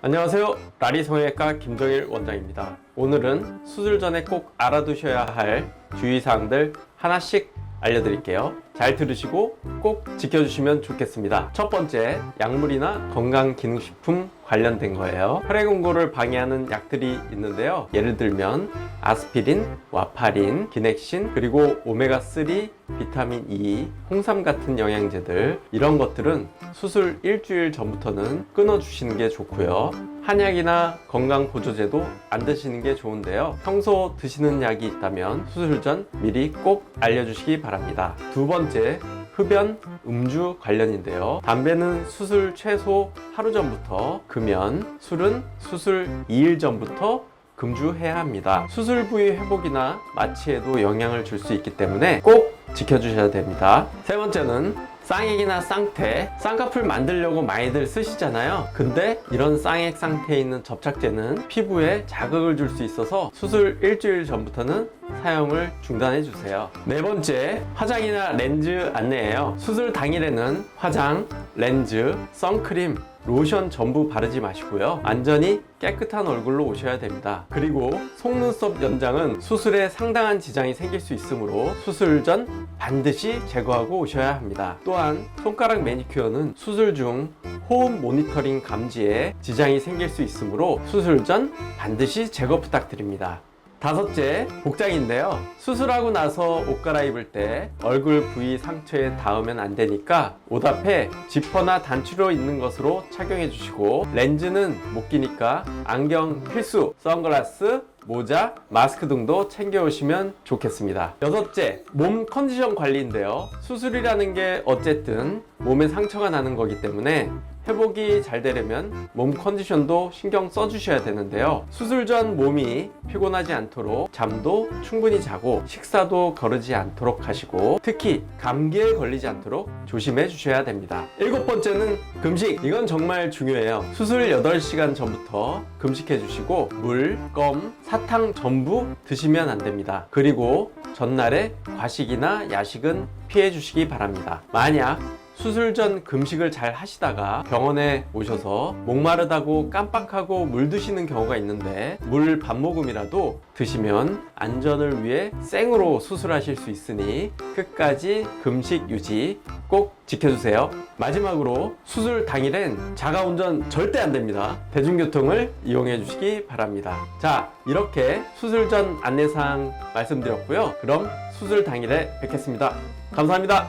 안녕하세요. 라리 성형외과 김정일 원장입니다. 오늘은 수술 전에 꼭 알아두셔야 할 주의사항들 하나씩 알려드릴게요. 잘 들으시고 꼭 지켜주시면 좋겠습니다. 첫 번째, 약물이나 건강기능식품 관련된 거예요. 혈액응고를 방해하는 약들이 있는데요. 예를 들면 아스피린, 와파린, 기넥신, 그리고 오메가3, 비타민 E, 홍삼 같은 영양제들 이런 것들은 수술 일주일 전부터는 끊어주시는 게 좋고요. 한약이나 건강 보조제도 안 드시는 게 좋은데요. 평소 드시는 약이 있다면 수술 전 미리 꼭 알려주시기 바랍니다. 두 번째, 흡연, 음주 관련인데요. 담배는 수술 최소 하루 전부터, 금연, 술은 수술 2일 전부터 금주해야 합니다. 수술 부위 회복이나 마취에도 영향을 줄 수 있기 때문에 꼭 지켜주셔야 됩니다. 세 번째는 쌍액이나 쌍태, 쌍꺼풀 만들려고 많이들 쓰시잖아요. 근데 이런 쌍액 상태에 있는 접착제는 피부에 자극을 줄 수 있어서 수술 일주일 전부터는 사용을 중단해 주세요. 네 번째, 화장이나 렌즈 안내예요. 수술 당일에는 화장, 렌즈, 선크림, 로션 전부 바르지 마시고요. 안전히 깨끗한 얼굴로 오셔야 됩니다. 그리고 속눈썹 연장은 수술에 상당한 지장이 생길 수 있으므로 수술 전 반드시 제거하고 오셔야 합니다. 또한 손가락 매니큐어는 수술 중 호흡 모니터링 감지에 지장이 생길 수 있으므로 수술 전 반드시 제거 부탁드립니다. 다섯째, 복장인데요. 수술하고 나서 옷 갈아입을 때 얼굴 부위 상처에 닿으면 안 되니까 옷 앞에 지퍼나 단추로 있는 것으로 착용해 주시고 렌즈는 못 끼니까 안경 필수, 선글라스, 모자, 마스크 등도 챙겨 오시면 좋겠습니다. 여섯째, 몸 컨디션 관리인데요. 수술이라는 게 어쨌든 몸에 상처가 나는 거기 때문에 회복이 잘 되려면 몸 컨디션도 신경 써주셔야 되는데요. 수술 전 몸이 피곤하지 않도록 잠도 충분히 자고 식사도 거르지 않도록 하시고 특히 감기에 걸리지 않도록 조심해 주셔야 됩니다. 일곱 번째는 금식. 이건 정말 중요해요. 수술 8시간 전부터 금식해 주시고 물, 껌, 사탕 전부 드시면 안 됩니다. 그리고 전날에 과식이나 야식은 피해 주시기 바랍니다. 만약 수술 전 금식을 잘 하시다가 병원에 오셔서 목마르다고 깜빡하고 물 드시는 경우가 있는데 물 반 모금이라도 드시면 안전을 위해 생으로 수술하실 수 있으니 끝까지 금식 유지 꼭 지켜주세요. 마지막으로 수술 당일엔 자가 운전 절대 안 됩니다. 대중교통을 이용해 주시기 바랍니다. 자, 이렇게 수술 전 안내사항 말씀드렸고요. 그럼 수술 당일에 뵙겠습니다. 감사합니다.